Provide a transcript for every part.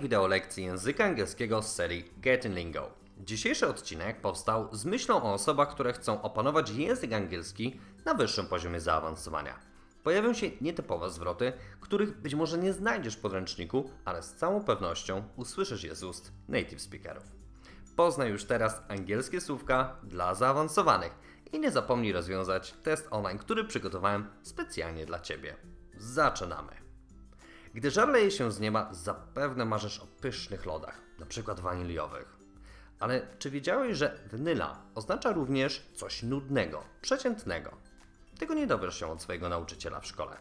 wideolekcji języka angielskiego z serii Getting Lingo. Dzisiejszy odcinek powstał z myślą o osobach, które chcą opanować język angielski na wyższym poziomie zaawansowania. Pojawią się nietypowe zwroty, których być może nie znajdziesz w podręczniku, ale z całą pewnością usłyszysz je z ust native speakerów. Poznaj już teraz angielskie słówka dla zaawansowanych i nie zapomnij rozwiązać test online, który przygotowałem specjalnie dla Ciebie. Zaczynamy! Gdy żar leje się z nieba, zapewne marzysz o pysznych lodach, przykład waniliowych. Ale czy wiedziałeś, że wanyla oznacza również coś nudnego, przeciętnego? Tego nie dowiesz się od swojego nauczyciela w szkole.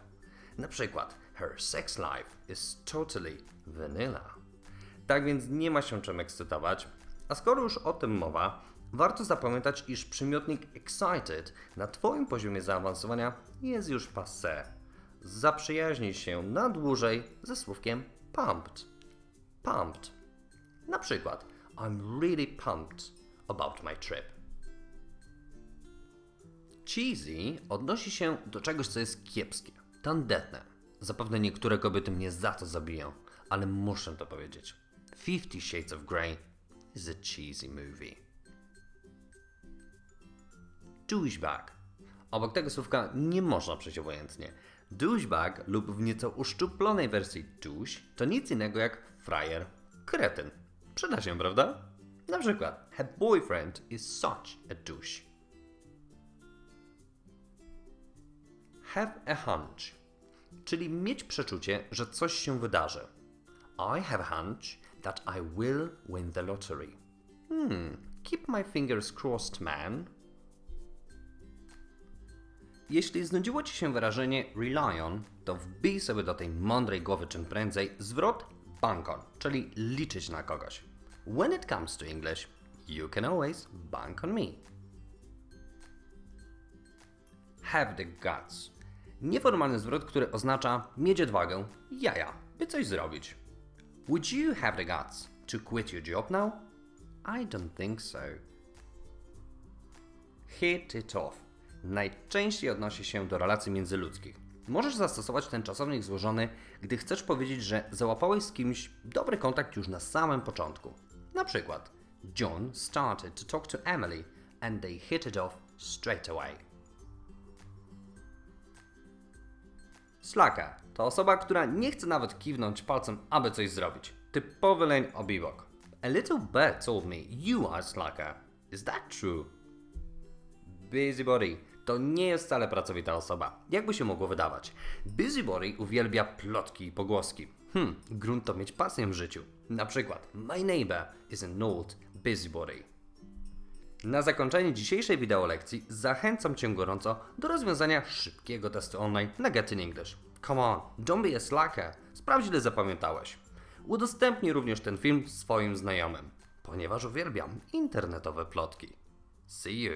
Na przykład, her sex life is totally vanilla. Tak więc nie ma się czym ekscytować, a skoro już o tym mowa, warto zapamiętać, iż przymiotnik excited na Twoim poziomie zaawansowania jest już passé. Zaprzyjaźnij się na dłużej ze słówkiem pumped. Pumped. Na przykład, I'm really pumped about my trip. Cheesy odnosi się do czegoś, co jest kiepskie, tandetne. Zapewne niektóre kobiety mnie za to zabiją, ale muszę to powiedzieć. Fifty Shades of Grey is a cheesy movie. Douchebag. Obok tego słówka nie można przejść obojętnie. Douchebag lub w nieco uszczuplonej wersji douche to nic innego jak frajer, kretyn. Przyda się, prawda? Na przykład, her boyfriend is such a douche. Have a hunch, czyli mieć przeczucie, że coś się wydarzy. I have a hunch that I will win the lottery. Hmm, keep my fingers crossed, man. Jeśli znudziło Ci się wyrażenie rely on, to wbij sobie do tej mądrej głowy czym prędzej zwrot bank on, czyli liczyć na kogoś. When it comes to English, you can always bank on me. Have the guts. Nieformalny zwrot, który oznacza mieć odwagę, jaja, by coś zrobić. Would you have the guts to quit your job now? I don't think so. Hit it off. Najczęściej odnosi się do relacji międzyludzkich. Możesz zastosować ten czasownik złożony, gdy chcesz powiedzieć, że załapałeś z kimś dobry kontakt już na samym początku. Na przykład, John started to talk to Emily and they hit it off straight away. Slacker to osoba, która nie chce nawet kiwnąć palcem, aby coś zrobić. Typowy leń obiwok. A little bird told me you are slacker. Is that true? Busybody to nie jest wcale pracowita osoba, jakby się mogło wydawać. Busybody uwielbia plotki i pogłoski. Hmm, grunt to mieć pasję w życiu. Na przykład, my neighbor is an old busybody. Na zakończenie dzisiejszej wideolekcji zachęcam Cię gorąco do rozwiązania szybkiego testu online na Get in English. Come on, don't be a slacker. Sprawdź ile zapamiętałeś. Udostępnij również ten film swoim znajomym, ponieważ uwielbiam internetowe plotki. See you!